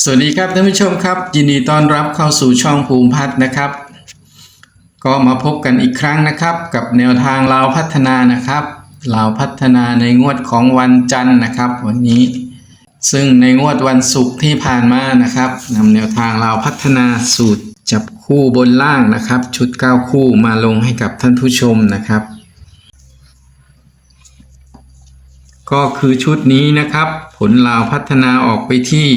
สวัสดีครับท่านผู้ชมครับ ยินดีต้อนรับเข้าสู่ช่องภูมิพัฒน์นะครับ ก็มาพบกันอีกครั้งนะครับ กับแนวทางลาวพัฒนานะครับลาวพัฒนาในงวดของวันจันทร์นะครับ วันนี้ ซึ่งในงวดวันศุกร์ที่ผ่านมานะครับนำแนวทางลาวพัฒนาสูตรจับคู่บนล่างนะครับ ชุด 9 คู่มาลงให้กับท่านผู้ชมนะครับ ก็คือชุดนี้นะครับ ผลลาวพัฒนาออกไปที่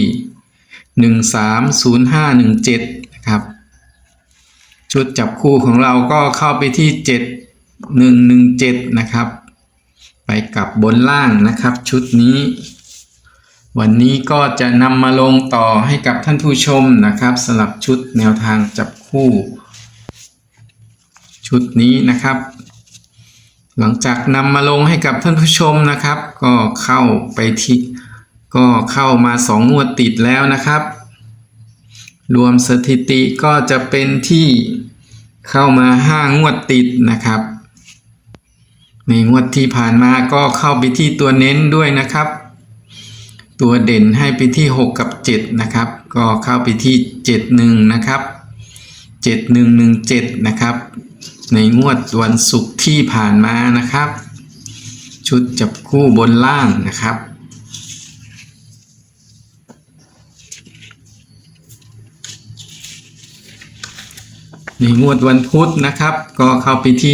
130517นะครับ ชุดจับคู่ของเราก็เข้าไปที่ 7117 นะครับ ไปกับบนล่างนะครับ ชุดนี้ วันนี้ก็จะนำมาลงต่อให้กับท่านผู้ชมนะครับสำหรับชุดแนวทางจับคู่ ชุดนี้นะครับ หลังจากนำมาลงให้กับท่านผู้ชมนะครับ ก็เข้าไปที่ ก็เข้ามาสองงวดติดแล้วนะครับ รวมสถิติก็จะเป็นที่เข้ามาห้างวดติดนะครับ ในงวดที่ผ่านมาก็เข้าไปที่ตัวเน้นด้วยนะครับ ตัวเด่นให้ไปที่ 6 กับ 7 นะครับ ก็เข้าไปที่ 71 นะครับ 7117 นะครับ ในงวดวันศุกร์ที่ผ่านมานะครับ ชุดจับคู่บนล่างนะครับ นงวดวันพุธนะครับ ก็เข้าไปที่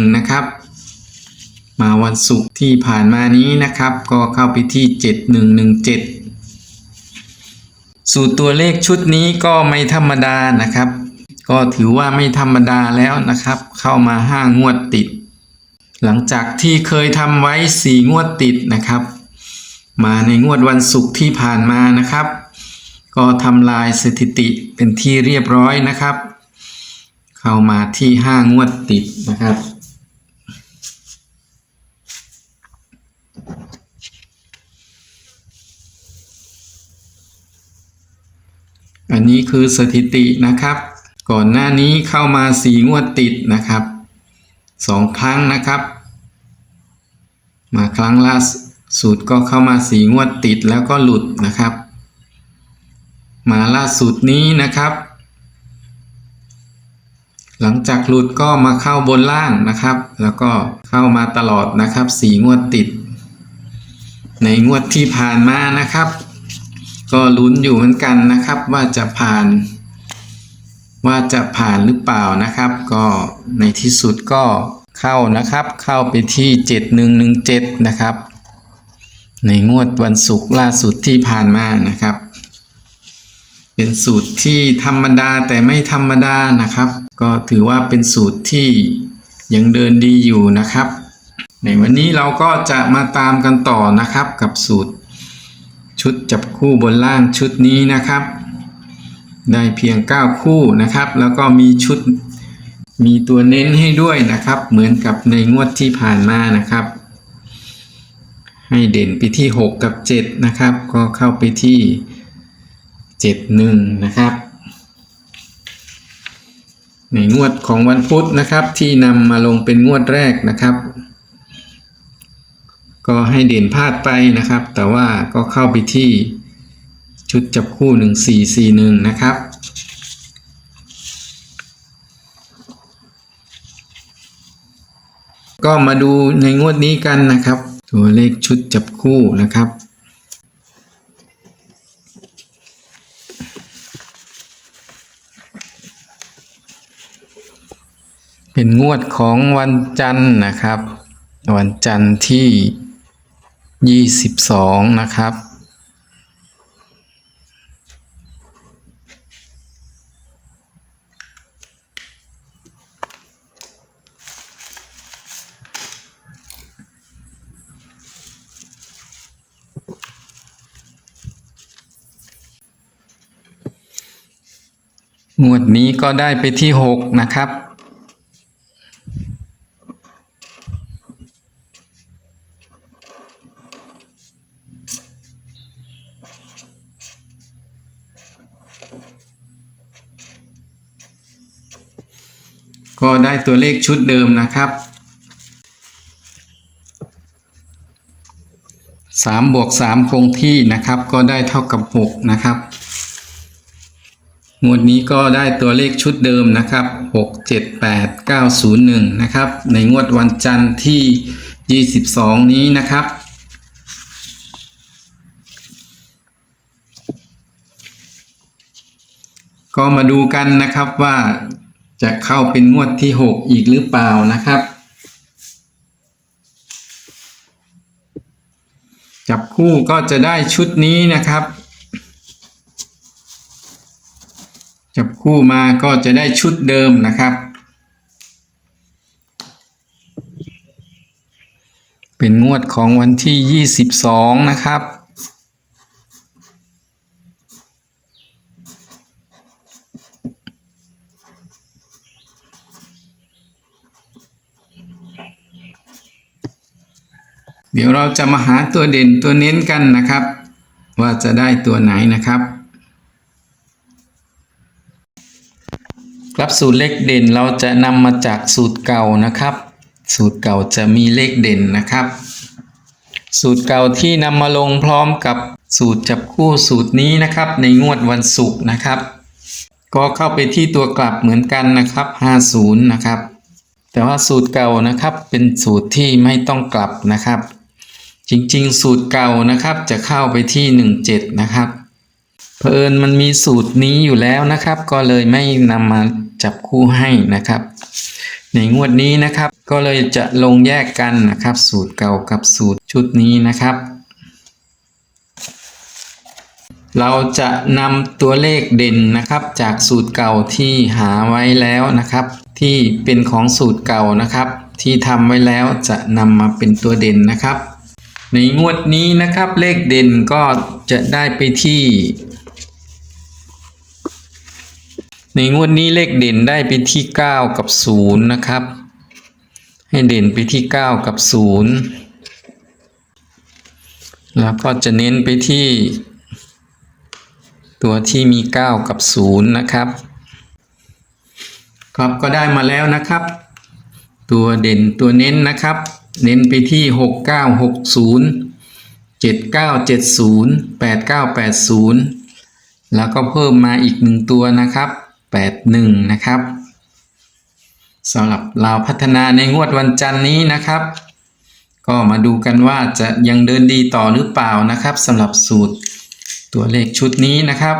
1441 นะครับ มาวันศุกร์ที่ผ่านมานี้นะครับ ก็เข้าไปที่ 7117 สูตรตัวเลขชุดนี้ก็ไม่ธรรมดานะครับ ก็ถือว่าไม่ธรรมดาแล้วนะครับ เข้ามาห้างวดติด หลังจากที่เคยทำไว้สี่งวดติดนะครับ มาในงวดวันศุกร์ที่ผ่านมานะครับ ก็ทำลายสถิติเป็นที่เรียบร้อยนะครับ เข้ามาที่ห้างวดติดนะครับ อันนี้คือสถิตินะครับ ก่อนหน้านี้เข้ามาสีงวดติดนะครับสองครั้งนะครับ มาครั้งล่าสุดก็เข้ามาสีงวดติดแล้วก็หลุดนะครับ มาล่าสุดนี้นะครับ หลังจากหลุดก็มาเข้าบนล่างนะครับ แล้วก็เข้ามาตลอดนะครับสีงวดติด ในงวดที่ผ่านมานะครับ ก็ลุ้นอยู่เหมือนกันนะครับว่าจะผ่าน ว่าจะผ่านหรือเปล่านะครับ ก็ในที่สุดก็เข้านะครับ เข้าไปที่ 7117 นะครับ ในงวดวันศุกร์ล่าสุดที่ผ่านมานะครับ เป็นสูตรที่ธรรมดาแต่ไม่ธรรมดานะครับ ก็ถือว่าเป็นสูตรที่ยังเดินดีอยู่นะครับ ในวันนี้เราก็จะมาตามกันต่อนะครับกับสูตร ชุดจับคู่บนล่างชุดนี้นะครับ ได้เพียง 9 คู่นะครับ แล้วก็มีชุดมีตัวเน้นให้ด้วยนะครับ เหมือนกับในงวดที่ผ่านมานะครับ ให้เด่นไปที่ 6 กับ 7 นะครับ ก็เข้าไปที่ 71 นะครับ ในงวดของวันพุธนะครับ ที่นำมาลงเป็นงวดแรกนะครับ ก็ให้เด่นพลาดไปนะครับ แต่ว่าก็เข้าไปที่ชุดจับคู่ 1441 นะครับ ก็มาดูในงวดนี้กันนะครับ ตัวเลขชุดจับคู่นะครับ เป็นงวดของวันจันทร์นะครับ วันจันทร์ที่ 22 นะครับ งวดนี้ก็ได้ไปที่ 6 นะครับ ก็ได้ตัวเลขชุดเดิมนะครับ3บวก3คงที่นะครับก็ได้เท่ากับ 6 นะครับงวดนี้ก็ได้ตัวเลขชุดเดิมนะครับ 6 7 8 9 0 1 นะครับ ในงวดวันจันทร์ที่ 22 นี้นะครับ ก็มาดูกันนะครับว่า จะเข้าเป็นงวดที่ 6 อีกหรือเปล่านะครับ จับคู่ก็จะได้ชุดนี้นะครับ จับคู่มาก็จะได้ชุดเดิมนะครับ เป็นงวดของวันที่ 22 นะครับ เดี๋ยวเราจะมาหาตัวเด่นตัวเน้นกันนะครับ ว่าจะได้ตัวไหนนะครับ ครับสูตรเลขเด่นเราจะนำมาจากสูตรเก่านะครับ สูตรเก่าจะมีเลขเด่นนะครับ สูตรเก่าที่นำมาลงพร้อมกับสูตรจับคู่สูตรนี้นะครับ ในงวดวันศุกร์นะครับ ก็เข้าไปที่ตัวกลับเหมือนกันนะครับ 50 นะครับ แต่ว่าสูตรเก่านะครับเป็นสูตรที่ไม่ต้องกลับนะครับ จริงๆ สูตรเก่านะครับจะเข้าไปที่ 17 นะครับเผอิญมันมีสูตรนี้อยู่แล้วนะครับ ก็เลยไม่นำมาจับคู่ให้นะครับ ในงวดนี้นะครับ ก็เลยจะลงแยกกันนะครับ สูตรเก่ากับสูตรชุดนี้นะครับ เราจะนำตัวเลขเด่นนะครับ จากสูตรเก่าที่หาไว้แล้วนะครับ ที่เป็นของสูตรเก่านะครับ ที่ทำไว้แล้วจะนำมาเป็นตัวเด่นนะครับ ในงวดนี้นะครับเลขเด่นก็จะได้ไปที่ ในงวดนี้เลขเด่นได้ไปที่ 9 กับ 0 นะครับ ให้เด่นไปที่ 9 กับ 0 แล้วก็จะเน้นไปที่ ตัวที่มี 9 กับ 0 นะครับ ครับก็ได้มาแล้วนะครับ ตัวเด่นตัวเน้นนะครับ เน้นไปที่ 6960 7970 8980 แล้วก็เพิ่มมาอีกหนึ่งตัวนะครับ 81 นะครับสำหรับเราพัฒนาในงวดวันจันทร์นี้นะครับ ก็มาดูกันว่าจะยังเดินดีต่อหรือเปล่านะครับสำหรับสูตรตัวเลขชุดนี้นะครับ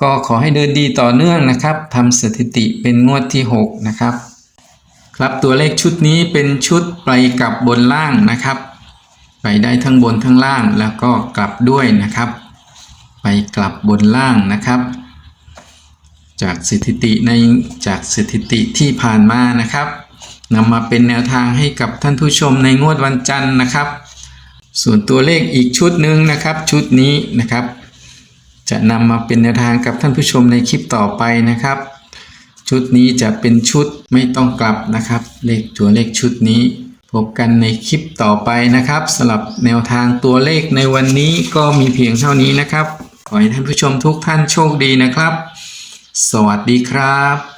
ก็ขอให้เดินดีต่อเนื่องนะครับทำสถิติเป็นงวดที่ 6 นะครับ ครับตัวเลขชุดนี้เป็นชุดไปกลับบนล่างนะครับ ไปได้ทั้งบนทั้งล่างแล้วก็กลับด้วยนะครับ ไปกลับบนล่างนะครับ จากสถิติในจากสถิติที่ผ่านมานะครับนำมาเป็นแนวทางให้กับท่านผู้ชมในงวดวันจันทร์นะครับ ส่วนตัวเลขอีกชุดหนึ่งนะครับ ชุดนี้นะครับ จะนำมาเป็นแนวทางกับท่านผู้ชมในคลิปต่อไปนะครับ ชุดนี้จะเป็นชุดไม่ต้องกลับนะครับ เลขตัวเลขชุดนี้พบกันในคลิปต่อไปนะครับสำหรับแนวทางตัวเลขในวันนี้ก็มีเพียงเท่านี้นะครับ ขอให้ท่านผู้ชมทุกท่านโชคดีนะครับ สวัสดีครับ